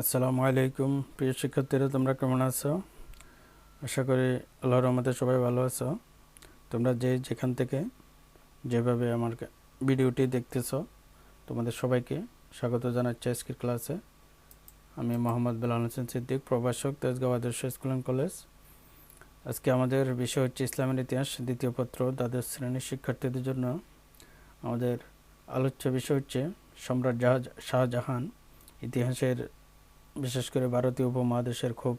আসসালামু আলাইকুম, প্রিয় শিক্ষার্থীরা, তোমরা কেমন আছো? আশা করি আল্লাহর রহমতে সবাই ভালো আছো। তোমরা যে যেখান থেকে যেভাবে আমার ভিডিওটি দেখতেছ, তোমাদের সবাইকে স্বাগত জানাচ্ছি আজকের ক্লাসে। আমি মোহাম্মদ বেলাল হোসেন সিদ্দিক, প্রভাষক, তেজগাঁও আদর্শ স্কুল অ্যান্ড কলেজ। আজকে আমাদের বিষয় হচ্ছে ইসলামের ইতিহাস, দ্বিতীয় পত্র, দ্বাদশ শ্রেণির শিক্ষার্থীদের জন্য। আমাদের আলোচ্য বিষয় হচ্ছে সম্রাট জাহাজ শাহজাহান। ইতিহাসের বিশেষ করে ভারতীয় উপমহাদেশের খুব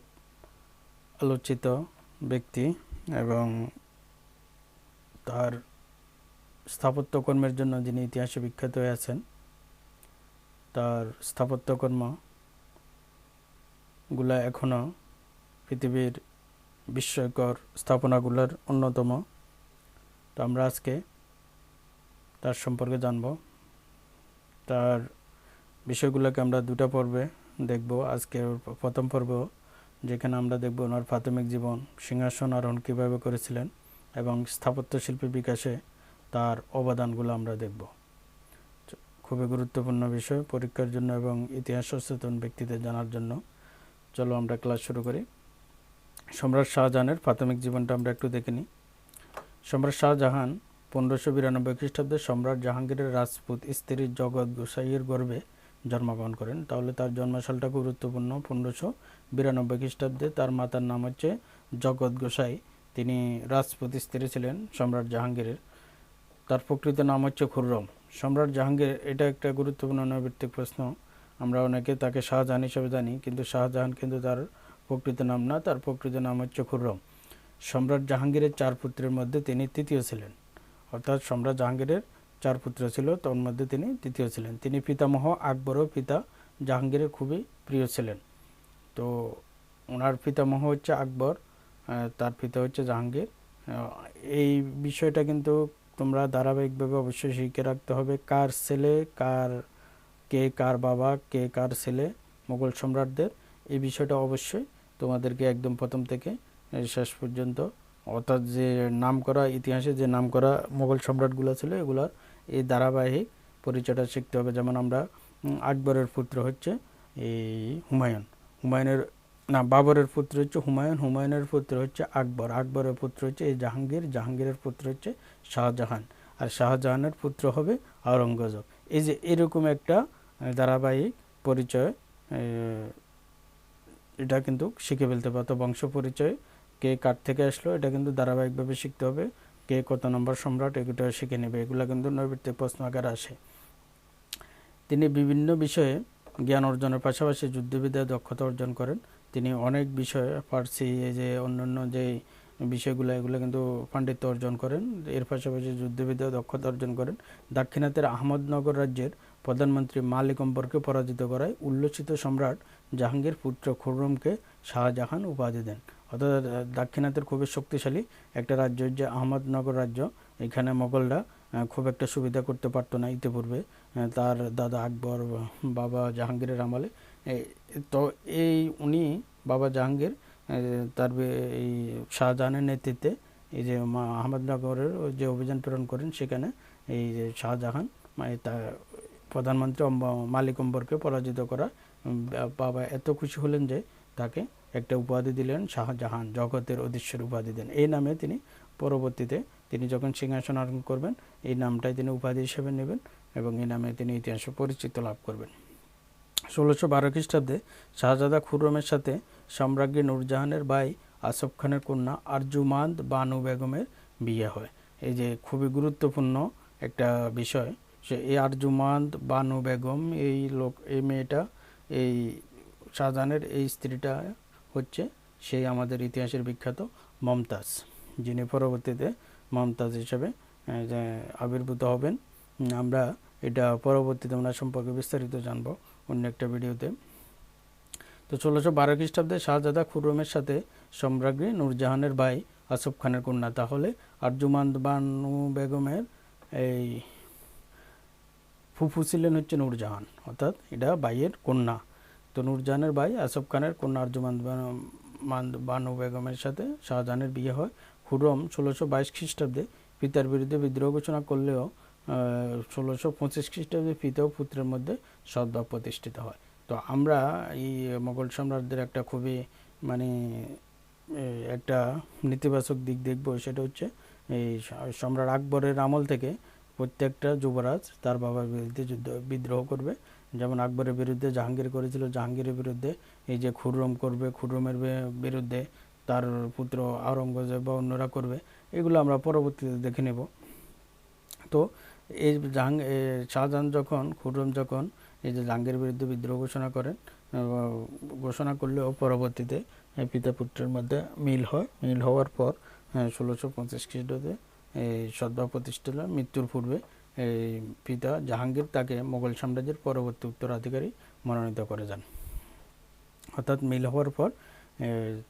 আলোচিত ব্যক্তি এবং তার স্থাপত্যকর্মের জন্য যিনি ইতিহাসে বিখ্যাত হয়ে আছেন, তার স্থাপত্যকর্মগুলা এখনও পৃথিবীর বিস্ময়কর স্থাপনাগুলোর অন্যতম। তো আমরা আজকে তার সম্পর্কে জানব। তার বিষয়গুলোকে আমরা দুটা পর্বে দেখব আজকের প্রথম পর্ব, যেখানে আমরা দেখব ওনার প্রাথমিক জীবন, সিংহাসন আরোহণ কীভাবে করেছিলেন এবং স্থাপত্য শিল্পের বিকাশে তার অবদানগুলো আমরা দেখব। খুবই গুরুত্বপূর্ণ বিষয়, পরীক্ষার জন্য এবং ইতিহাস সচেতন ব্যক্তিদের জানার জন্য। চলো আমরা ক্লাস শুরু করি। সম্রাট শাহজাহানের প্রাথমিক জীবনটা আমরা একটু দেখে নিই। সম্রাট শাহজাহান পনেরোশো বিরানব্বই খ্রিস্টাব্দে সম্রাট জাহাঙ্গীরের রাজপুত স্ত্রী জগৎ গোসাইয়ের গর্ভে জন্মগ্রহণ করেন। তাহলে তার জন্মসালটা গুরুত্বপূর্ণ, পনেরোশো বিরানব্বই খ্রিস্টাব্দে। তার মাতার নাম হচ্ছে জগৎ গোসাই। তিনি রাজপুত স্ত্রী ছিলেন সম্রাট জাহাঙ্গীরের। তার প্রকৃত নাম হচ্ছে খুররম। সম্রাট জাহাঙ্গীর, এটা একটা গুরুত্বপূর্ণ নৈবিত্তিক প্রশ্ন। আমরা অনেকে তাকে শাহজাহান হিসেবে জানি, কিন্তু শাহজাহান কিন্তু তার প্রকৃত নাম না, তার প্রকৃত নাম হচ্ছে খুররম। সম্রাট জাহাঙ্গীরের চার পুত্রের মধ্যে তিনি তৃতীয় ছিলেন। অর্থাৎ সম্রাট জাহাঙ্গীরের চার পুত্র ছিল, তোর মধ্যে তিনি তৃতীয় ছিলেন। তিনি পিতামহ আকবর ও পিতা জাহাঙ্গীরের খুবই প্রিয় ছিলেন। তো ওনার পিতামহ হচ্ছে আকবর তার পিতা হচ্ছে জাহাঙ্গীর। এই বিষয়টা কিন্তু তোমরা ধারাবাহিকভাবে অবশ্যই শিখে রাখতে হবে, কার ছেলে, কার কে, কার বাবা, কে, কার ছেলে, মোগল সম্রাটদের। এই বিষয়টা অবশ্যই তোমাদেরকে একদম প্রথম থেকে শেষ পর্যন্ত, অর্থাৎ যে নাম করা ইতিহাসে যে নাম করা মোগল সম্রাটগুলো ছিল, এগুলার এই ধারাবাহিক পরিচয়টা শিখতে হবে। যেমন আমরা আকবরের পুত্র হচ্ছে এই হুমায়ুন। হুমায়ুনের, না, বাবরের পুত্র হচ্ছে হুমায়ুন, হুমায়ুনের পুত্র হচ্ছে আকবর। আকবরের পুত্র হচ্ছে এই জাহাঙ্গীর, জাহাঙ্গীরের পুত্র হচ্ছে শাহজাহান। আর শাহজাহানের পুত্র হবে আওরঙ্গজেব এই যে এরকম একটা ধারাবাহিক পরিচয় এটা কিন্তু শিখে ফেলতে পারতো বংশ পরিচয়, কে কার থেকে আসলো, এটা কিন্তু ধারাবাহিকভাবে শিখতে হবে। কে কত নম্বর সম্রাট, এগুলো শিখে নেবে। এগুলো কিন্তু নৈবিত্তিক প্রশ্ন আকারে আসে। তিনি বিভিন্ন বিষয়ে জ্ঞান অর্জনের পাশাপাশি যুদ্ধবিদ্যায় দক্ষতা অর্জন করেন। তিনি অনেক বিষয়ে এই যে অন্যান্য যে বিষয়গুলো, এগুলো কিন্তু পাণ্ডিত্য অর্জন করেন। এর পাশাপাশি যুদ্ধবিদ্যায় দক্ষতা অর্জন করেন। দাক্ষিণাত্যের আহমদনগর রাজ্যের প্রধানমন্ত্রী মালিক অম্বরকে পরাজিত করায় উল্লসিত সম্রাট জাহাঙ্গীর পুত্র খুররমকে শাহজাহান উপাধি দেন। অর্থাৎ দাক্ষিণাত্যের খুবই শক্তিশালী একটা রাজ্য যে আহমদনগর রাজ্য, এখানে মোগলরা খুব একটা সুবিধা করতে পারতো না ইতিপূর্বে তার দাদা আকবর, বাবা জাহাঙ্গীরের আমলে। তো এই উনি, বাবা জাহাঙ্গীর তার এই শাহজাহানের নেতৃত্বে এই যে আহমদনগরের যে অভিযান প্রেরণ করেন, সেখানে এই যে শাহজাহান মানে তার প্রধানমন্ত্রী মালিক অম্বরকে পরাজিত করা বাবা এত খুশি হলেন যে তাকে একটা উপাধি দিলেন শাহজাহান, জগতের অধীশ্বর উপাধি দেন। এই নামে তিনি পরবর্তীতে তিনি যখন সিংহাসন আরোহণ করবেন, এই নামটাই তিনি উপাধি হিসেবে নেবেন এবং এই নামে তিনি ইতিহাসে পরিচিত লাভ করবেন। ষোলোশো বারো খ্রিস্টাব্দে শাহজাদা খুররমের সাথে সম্রাজ্ঞী নূরজাহানের ভাই আসফ খানের কন্যা আরজুমান্দ বানু বেগমের বিয়ে হয়। এই যে খুবই গুরুত্বপূর্ণ একটা বিষয়, সে এই আরজুমান্দ বানু বেগম, এই লোক, এই মেয়েটা, এই শাহজাহানের এই স্ত্রীটা হচ্ছে সেই আমাদের ইতিহাসের বিখ্যাত মমতাজ। যিনি পরবর্তীতে মমতাজ হিসেবে আবির্ভূত হবেন। আমরা এটা পরবর্তীতে ওনার সম্পর্কে বিস্তারিত জানব অন্য একটা ভিডিওতে। তো ষোলোশো বারো খ্রিস্টাব্দে শাহজাদা খুরমের সাথে সম্রাজ্ঞী নূরজাহানের ভাই আসফ খানের কন্যা। তাহলে আরজুমান্দ বানু বেগমের এই ফুফু ছিলেন হচ্ছে নূরজাহান, অর্থাৎ এটা ভাইয়ের কন্যা। তো নূরজাহানের ভাই আসফ খানের কন্যা আরজুমান্দ বানু- বেগমের সাথে শাহজাহানের বিয়ে হয়। খুররম ষোলোশো বাইশ খ্রিস্টাব্দে পিতার বিরুদ্ধে বিদ্রোহ ঘোষণা করলেও ষোলোশো পঁচিশ খ্রিস্টাব্দে পিতা ও পুত্রের মধ্যে সদ্ভাব প্রতিষ্ঠিত হয়। তো আমরা এই মোগল সম্রাটদের একটা খুবই মানে একটা নেতিবাচক দিক দেখব, সেটা হচ্ছে এই সম্রাট আকবরের আমল থেকে প্রত্যেকটা যুবরাজ তার বাবার বিরুদ্ধে যুদ্ধ, বিদ্রোহ করবে। যেমন আকবরের বিরুদ্ধে জাহাঙ্গীর করেছিল, জাহাঙ্গীরের বিরুদ্ধে এই যে খুররম করবে, খুররমের বিরুদ্ধে তার পুত্র আওরঙ্গজেব বা অন্যরা করবে, এগুলো আমরা পরবর্তীতে দেখে নেব। তো এই জাহাং শাহজাহান যখন, খুররম যখন এই যে জাহাঙ্গীর বিরুদ্ধে বিদ্রোহ ঘোষণা করেন ঘোষণা করলেও পরবর্তীতে পিতা পুত্রের মধ্যে মিল হয়। মিল হওয়ার পর ষোলোশো পঁচিশ খ্রিস্টাব্দে এই সদ্ভা প্রতিষ্ঠিত মৃত্যুর পূর্বে এই পিতা জাহাঙ্গীর তাকে মোগল সাম্রাজ্যের পরবর্তী উত্তরাধিকারী মনোনীত করে যান অর্থাৎ মিল হওয়ার পর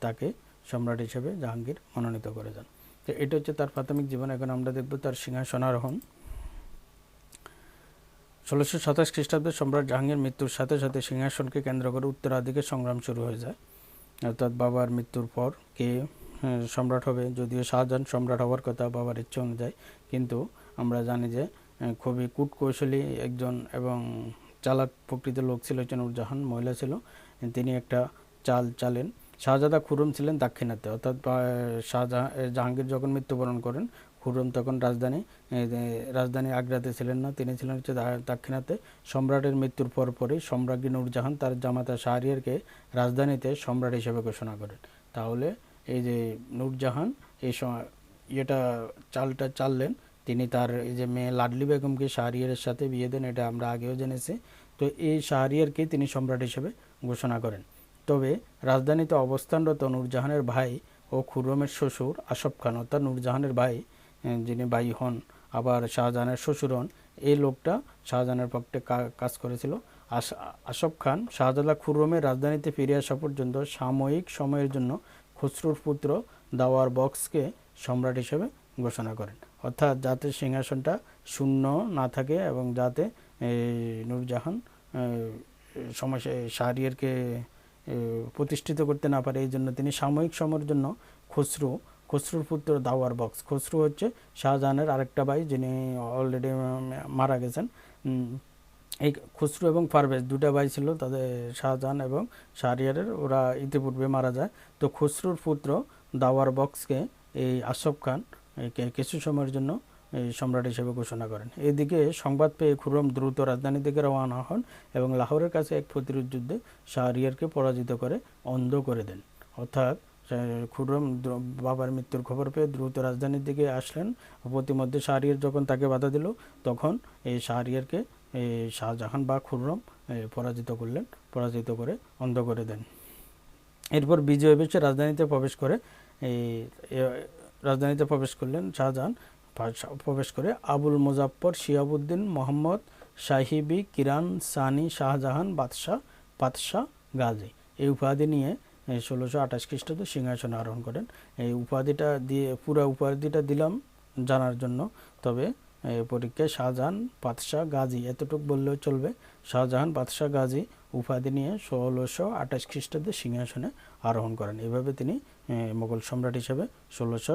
তাকে সম্রাট হিসেবে জাহাঙ্গীর মনোনীত করে যান তো এটা হচ্ছে তার প্রাথমিক জীবন। এখন আমরা দেখব তার সিংহাসনারোহণ। ষোলোশো সাতাশ খ্রিস্টাব্দে সম্রাট জাহাঙ্গীর মৃত্যুর সাথে সাথে সিংহাসনকে কেন্দ্র করে উত্তরাধিকার সংগ্রাম শুরু হয়ে যায়। অর্থাৎ বাবার মৃত্যুর পর কে সম্রাট হবে, যদিও শাহজাহান সম্রাট হওয়ার কথা বাবার ইচ্ছে অনুযায়ী। কিন্তু আমরা জানি যে খুবই কূটকৌশলী একজন এবং চালাক প্রকৃতির লোক ছিল নূরজাহান মহিলা ছিল। তিনি একটা চাল চালেন। শাহজাদা খুরম ছিলেন দাক্ষিণাতে অর্থাৎ শাহজাহান জাহাঙ্গীর যখন মৃত্যুবরণ করেন, খুরম তখন রাজধানী রাজধানী আগ্রাতে ছিলেন না, তিনি ছিলেন হচ্ছে দাক্ষিণাতে সম্রাটের মৃত্যুর পর পরই সম্রাজ্ঞী নূরজাহান তার জামাতা শাহরিয়ারকে রাজধানীতে সম্রাট হিসেবে ঘোষণা করেন। তাহলে এই যে নূরজাহান, এই এটা চালটা চাললেন তিনি তার যে মেয়ে লাডলি বেগমকে শাহরিয়ারের সাথে বিয়ে দেন, এটা আমরা আগেও জেনেছি। তো এই শাহরিয়ারকে তিনি সম্রাট হিসেবে ঘোষণা করেন। তবে রাজধানীতে অবস্থানরত নূরজাহানের ভাই ও খুররমের শ্বশুর আশফ খান, অর্থাৎ নূরজাহানের ভাই যিনি ভাই হন, আবার শাহজাহানের শ্বশুর হন, এই লোকটা শাহজাহানের পক্ষে কাজ করেছিল। আশফ খান শাহজাদা খুররমের রাজধানীতে ফিরে আসা পর্যন্ত সাময়িক সময়ের জন্য খসরুর পুত্র দাওয়ার বক্সকে সম্রাট হিসেবে ঘোষণা করেন। অর্থাৎ যাতে সিংহাসনটা শূন্য না থাকে এবং যাতে নূরজাহান সমস্যা শাহরিয়ারকে প্রতিষ্ঠিত করতে না পারে এই জন্য তিনি সাময়িক সময়ের জন্য খসরু, খসরুর পুত্র দাওয়ার বক্স। খসরু হচ্ছে শাহজাহানের আরেকটা ভাই যিনি অলরেডি মারা গেছেন। এই খসরু এবং পারভেজ দুটা ভাই ছিল তাদের শাহজাহান এবং শাহরিয়ারের, ওরা ইতিপূর্বে মারা যায়। তো খসরুর পুত্র দাওয়ার বক্সকে এই আশফ খান কিছু সময়ের জন্য সম্রাট হিসেবে ঘোষণা করেন। এদিকে সংবাদ পেয়ে খুররম দ্রুত রাজধানী থেকে রওনা হন এবং লাহোরের কাছে এক প্রতিরোধ যুদ্ধে শাহরিয়ারকে পরাজিত করে অন্ধ করে দেন। অর্থাৎ আহ, খুররম বাবার মৃত্যুর খবর পেয়ে দ্রুত রাজধানীর দিকে আসলেন। প্রতিমধ্যে শাহরিয়ার যখন তাকে বাধা দিল তখন এই শাহরিয়ারকে শাহজাহান বা খুররম পরাজিত করলেন পরাজিত করে অন্ধ করে দেন। এরপর বিজয় বেশে রাজধানীতে প্রবেশ করে রাজধানীতে প্রবেশ করলেন শাহজাহান প্রবেশ করে আবুল মুজাফর শিয়াবুদ্দিন, মোহাম্মদ সাহিবি, কিরান, সানি, শাহজাহান, বাদশাহ বাদশাহ গাজী। এই উপাধি নিয়ে ষোলোশো আঠাশ খ্রিস্টাব্দে সিংহাসনে আরোহণ করেন। এই উপাধিটা দিয়ে, পুরো উপাধিটা দিলাম জানার জন্য। তবে পরীক্ষায় শাহজাহান, বাদশাহ গাজী এতটুকু বললেও চলবে। শাহজাহান, বাদশাহ গাজী উপাধি নিয়ে ষোলোশো আঠাশ খ্রিস্টাব্দে সিংহাসনে আরোহণ করেন। এভাবে তিনি মোগল সম্রাট হিসেবে ষোলোশো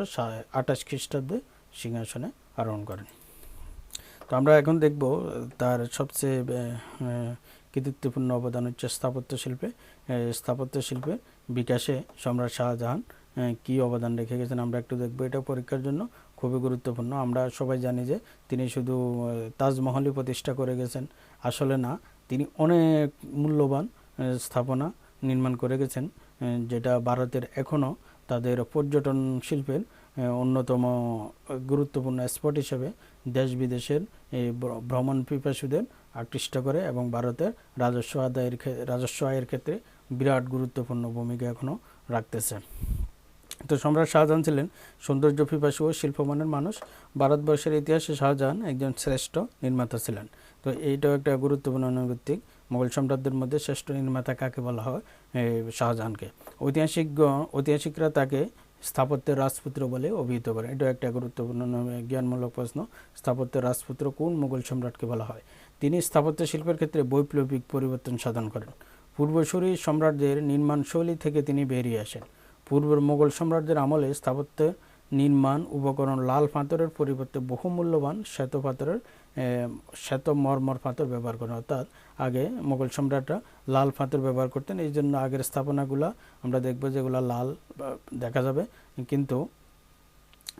আঠাশ খ্রিস্টাব্দে সিংহাসনে আরোহণ করেন। তো আমরা এখন দেখব তার সবচেয়ে কৃতিত্বপূর্ণ অবদান হচ্ছে স্থাপত্য শিল্পে। স্থাপত্য শিল্পের বিকাশে সম্রাট শাহজাহান কী অবদান রেখে গেছেন আমরা একটু দেখব। এটা পরীক্ষার জন্য খুবই গুরুত্বপূর্ণ। আমরা সবাই জানি যে তিনি শুধু তাজমহলই প্রতিষ্ঠা করে গেছেন। আসলে না, তিনি অনেক মূল্যবান স্থাপনা নির্মাণ করে গেছেন। যেটা ভারতের এখনও তাদের পর্যটন শিল্পের অন্যতম গুরুত্বপূর্ণ স্পট হিসেবে দেশ বিদেশের এই ভ্রমণ পিপাসুদের আকৃষ্ট করে এবং ভারতের রাজস্ব আদায়ের রাজস্ব আয়ের ক্ষেত্রে বিরাট গুরুত্বপূর্ণ ভূমিকা এখনও রাখতেছে। তো সম্রাট শাহজাহান ছিলেন সৌন্দর্য পিপাসু ও শিল্পমানের মানুষ। ভারতবর্ষের ইতিহাসে শাহজাহান একজন শ্রেষ্ঠ নির্মাতা ছিলেন। তো এইটাও একটা গুরুত্বপূর্ণ নৈতিক মোগল সম্রাটদের মধ্যে শ্রেষ্ঠ নির্মাতা কাকে বলা হয়? শাহজাহানকে। ঐতিহাসিক, ঐতিহাসিকরা তাকে স্থাপত্যের রাজপুত্র বলে অভিহিত করেন। এটাও একটা গুরুত্বপূর্ণ জ্ঞানমূলক প্রশ্ন। স্থাপত্যের রাজপুত্র কোন মোগল সম্রাটকে বলা হয়? তিনি স্থাপত্য শিল্পের ক্ষেত্রে বৈপ্লবিক পরিবর্তন সাধন করেন। পূর্বসূরি সম্রাটদের নির্মাণ শৈলী থেকে তিনি বেরিয়ে আসেন। পূর্বের মোগল সম্রাটদের আমলে স্থাপত্যের নির্মাণ, উপকরণ, লাল পাথরের পরিবর্তে বহুমূল্যবান শ্বেত পাথরের শ্বেত মরমর পাথর ব্যবহার করেন। অর্থাৎ আগে মোগল সম্রাটরা লাল পাথর ব্যবহার করতেন। এই জন্য আগের স্থাপনাগুলো আমরা দেখব যেগুলো লাল দেখা যাবে। কিন্তু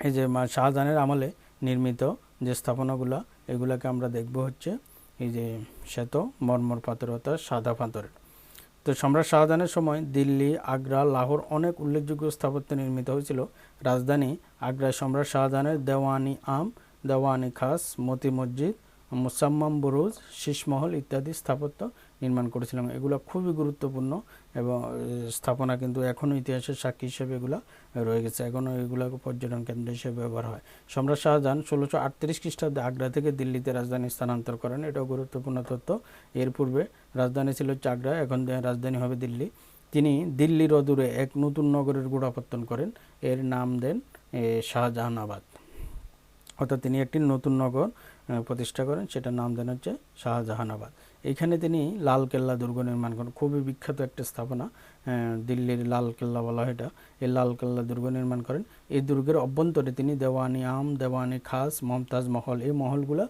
এই যে শাহজাহানের আমলে নির্মিত যে স্থাপনাগুলো, এগুলাকে আমরা দেখব হচ্ছে এই যে শ্বেত মরমর পাথর অর্থাৎ সাদা পাথরের তো সম্রাট শাহজাহানের সময় দিল্লি, আগ্রা, লাহোর অনেক উল্লেখযোগ্য স্থাপত্য নির্মিত হয়েছিল। রাজধানী আগ্রায় সম্রাট শাহজাহানের দেওয়ানি আম দেওয়ানি খাস, মতি মসজিদ, মুসাম্মাম বুরুজ শীষমহল ইত্যাদি স্থাপত্য নির্মাণ করেছিলেন এগুলো খুবই গুরুত্বপূর্ণ এবং স্থাপনা কিন্তু এখনও ইতিহাসের সাক্ষী হিসেবে এগুলো রয়ে গেছে। এখনও এগুলো পর্যটন কেন্দ্র হিসেবে ব্যবহার হয়। সম্রাট শাহজাহান ষোলোশো আটত্রিশ খ্রিস্টাব্দে আগ্রা থেকে দিল্লিতে রাজধানী স্থানান্তর করেন। এটাও গুরুত্বপূর্ণ তথ্য। এর পূর্বে রাজধানী ছিল হচ্ছে আগ্রা এখন রাজধানী হবে দিল্লি। তিনি দিল্লির অদূরে এক নতুন নগরের গোড়াপত্তন করেন। এর নাম দেন শাহজাহানাবাদ। অর্থাৎ তিনি একটি নতুন নগর প্রতিষ্ঠা করেন, সেটার নাম দেন হচ্ছে শাহজাহানাবাদ। এখানে তিনি লাল কেল্লা দুর্গ নির্মাণ করেন, খুবই বিখ্যাত একটা স্থাপনা দিল্লির লাল কেল্লা বলা হয় এটা। এই লাল কেল্লা দুর্গ নির্মাণ করেন। এই দুর্গের অভ্যন্তরে তিনি দেওয়ানি আম, দেওয়ানি খাস, মমতাজ মহল, এই মহলগুলো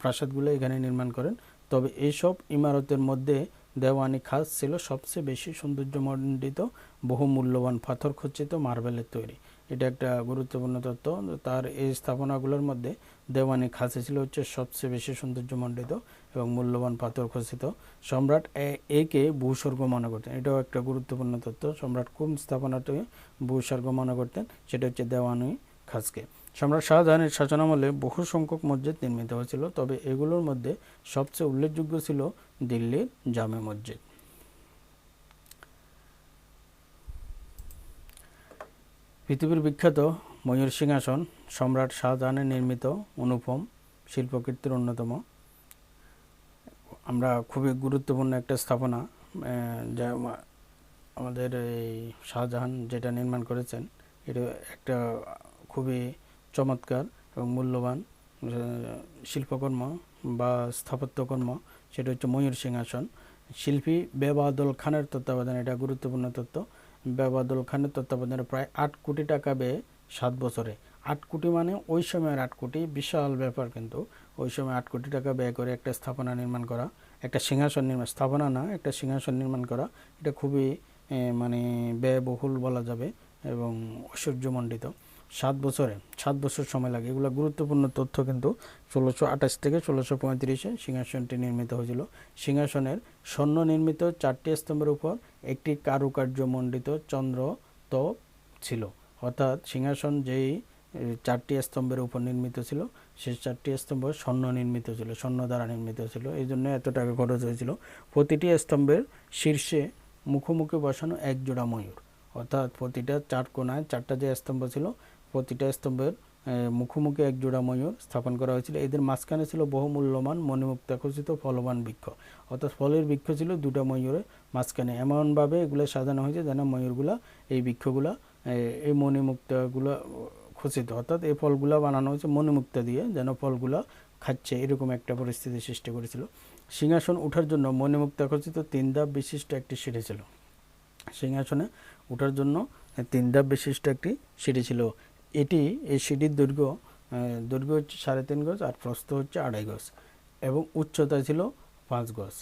প্রাসাদগুলো এখানে নির্মাণ করেন। তবে এইসব ইমারতের মধ্যে দেওয়ানি খাস ছিল সবচেয়ে বেশি সৌন্দর্যমণ্ডিত বহু মূল্যবান পাথর খচিত মার্বেলের তৈরি। এটা একটা গুরুত্বপূর্ণ তথ্য তার এই স্থাপনাগুলোর মধ্যে দেওয়ানি খাসে ছিল হচ্ছে সবচেয়ে বেশি সৌন্দর্যমণ্ডিত এবং মূল্যবান পাথর খচিত। সম্রাট একে ভূস্বর্গ মনে করতেন। এটাও একটা গুরুত্বপূর্ণ তথ্য সম্রাট কোন স্থাপনাটি ভূস্বর্গ মনে করতেন? সেটা হচ্ছে দেওয়ানি খাসকে। সম্রাট শাহজাহানের শাসনামলে বহু সংখ্যক মসজিদ নির্মিত হয়েছিল, তবে এগুলোর মধ্যে সবচেয়ে উল্লেখযোগ্য ছিল দিল্লির জামে মসজিদ। পৃথিবীর বিখ্যাত ময়ূর সিংহাসন সম্রাট শাহজাহানের নির্মিত অনুপম শিল্পকীর্তির অন্যতম। আমরা খুবই গুরুত্বপূর্ণ একটা স্থাপনা যা আমাদের এই শাহজাহান যেটা নির্মাণ করেছেন, এটা একটা খুবই চমৎকার এবং মূল্যবান শিল্পকর্ম বা স্থাপত্যকর্ম। সেটা হচ্ছে ময়ূর সিংহাসন। শিল্পী বেবাদল খানের তত্ত্বাবধানে এটা গুরুত্বপূর্ণ তত্ত্ব। বেবাদল খানের তত্ত্বাবধানে প্রায় আট কোটি টাকা ব্যয়ে সাত বছরে। আট কোটি মানে ওই সময়ের আট কোটি, বিশাল ব্যাপার কিন্তু। ওই সময় আট কোটি টাকা ব্যয় করে একটা স্থাপনা নির্মাণ করা, একটা সিংহাসন নির্মাণ স্থাপনা না, একটা সিংহাসন নির্মাণ করা, এটা খুবই মানে ব্যয়বহুল বলা যাবে এবং ঐশ্বর্যমণ্ডিত। সাত বছরে, সাত বছর সময় লাগে। এগুলো গুরুত্বপূর্ণ তথ্য কিন্তু ষোলোশো আঠাশ থেকে ষোলোশো পঁয়ত্রিশে সিংহাসনটি নির্মিত হয়েছিল। সিংহাসনের স্বর্ণ নির্মিত চারটি স্তম্ভের উপর একটি কারুকার্যমণ্ডিত চন্দ্র তো ছিল। অর্থাৎ সিংহাসন যেই চারটি স্তম্ভের উপর নির্মিত ছিল, সেই চারটি স্তম্ভ স্বর্ণ নির্মিত ছিল, স্বর্ণ দ্বারা নির্মিত ছিল। এই জন্য এত টাকা খরচ হয়েছিল। প্রতিটি স্তম্ভের শীর্ষে মুখোমুখি বসানো এক জোড়া ময়ূর। অর্থাৎ প্রতিটা চার কোনায় চারটা যে স্তম্ভ ছিল প্রতিটা স্তম্ভের মুখোমুখি এক জোড়া ময়ূর স্থাপন করা হয়েছিল। এদের মাঝখানে ছিল বহু মূল্যবান মণিমুক্তাকর্ষিত ফলবান বৃক্ষ। অর্থাৎ ফলের বৃক্ষ ছিল দুটা ময়ূরের মাঝখানে। এমনভাবে এগুলো সাজানো হয়েছে যেন ময়ূরগুলা, এই বৃক্ষগুলা এই মণিমুক্তাগুলো খচিত। অর্থাৎ এই ফলগুলা বানানো হয়েছে মণিমুক্তা দিয়ে যেন ফলগুলা খাচ্ছে, এরকম একটা পরিস্থিতি সৃষ্টি করেছিল। সিংহাসন ওঠার জন্য মণিমুক্তা খচিত তিন ধাপ বিশিষ্ট একটি সিঁড়ি ছিল। সিংহাসনে ওঠার জন্য তিন ধাপ বিশিষ্ট একটি সিঁড়ি ছিল। এটি এই সিঁড়ির দৈর্ঘ্য দৈর্ঘ্য হচ্ছে সাড়ে তিন গজ আর প্রস্থ হচ্ছে আড়াই গজ এবং উচ্চতা ছিল পাঁচ গজ।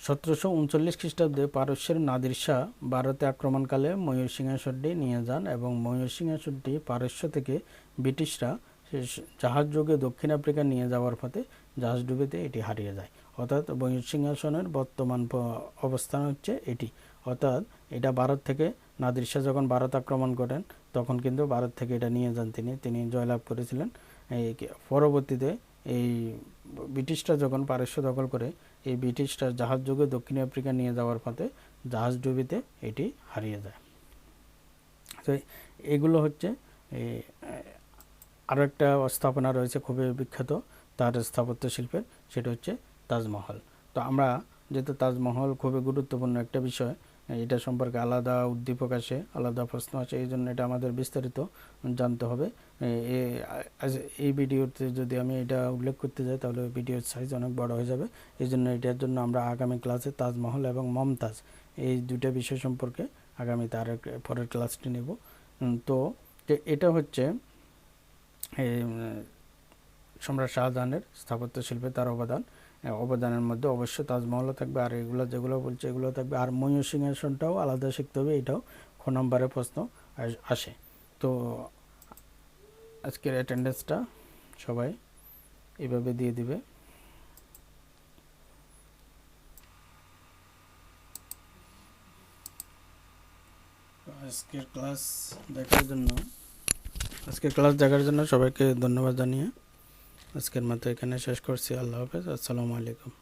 সতেরোশো উনচল্লিশ খ্রিস্টাব্দে পারস্যের নাদির শাহ ভারতে আক্রমণকালে ময়ূর সিংহাসনটি নিয়ে যান এবং ময়ূর সিংহাসনটি পারস্য থেকে ব্রিটিশরা জাহাজ যোগে দক্ষিণ আফ্রিকা নিয়ে যাওয়ার পথে জাহাজ ডুবেতে এটি হারিয়ে যায়। অর্থাৎ ময়ূর সিংহাসনের বর্তমান অবস্থান হচ্ছে এটি। অর্থাৎ এটা ভারত থেকে নাদির শাহ যখন ভারত আক্রমণ করেন, তখন কিন্তু ভারত থেকে এটা নিয়ে যান তিনি। তিনি জয়লাভ করেছিলেন। এই পরবর্তীতে এই ব্রিটিশরা যখন পারস্য দখল করে, এই ব্রিটিশরা জাহাজ যুগে দক্ষিণ আফ্রিকা নিয়ে যাওয়ার পথে জাহাজ ডুবিতে এটি হারিয়ে যায়। তো এগুলো হচ্ছে আরও একটা স্থাপনা রয়েছে খুবই বিখ্যাত, তার স্থাপত্য শিল্পের, সেটা হচ্ছে তাজমহল। তো আমরা যেহেতু তাজমহল খুবই গুরুত্বপূর্ণ একটা বিষয়, এটা সম্পর্কে আলাদা উদ্দীপক আসে, আলাদা প্রশ্ন আসে, এই জন্য এটা আমাদের বিস্তারিত জানতে হবে। এই ভিডিওতে যদি আমি এটা উল্লেখ করতে যাই, তাহলে ভিডিওর সাইজ অনেক বড় হয়ে যাবে। এই জন্য এটার জন্য আমরা আগামী ক্লাসে তাজমহল এবং মমতাজ, এই দুটা বিষয় সম্পর্কে আগামী তার পরের ক্লাসটি নেব। তো এটা হচ্ছে সম্রাট শাহজাহানের স্থাপত্য শিল্পে তার অবদান। অবদানের মধ্যে অবশ্যই তাজমহলও থাকবে, আর এগুলো যেগুলো বলছে এগুলো থাকবে। আর ময়ূর সিংহাসনটাও আলাদা শিখতে হবে, এটাও খ নম্বরে প্রশ্ন আসে। তো আজকের অ্যাটেন্ডেন্সটা সবাই এভাবে দিয়ে দিবে। আজকের ক্লাস দেখার জন্য আজকের ক্লাস দেখার জন্য সবাইকে ধন্যবাদ জানিয়ে আজকের মতো এখানে শেষ করছি। আল্লাহ হাফেজ। আসসালামু আলাইকুম।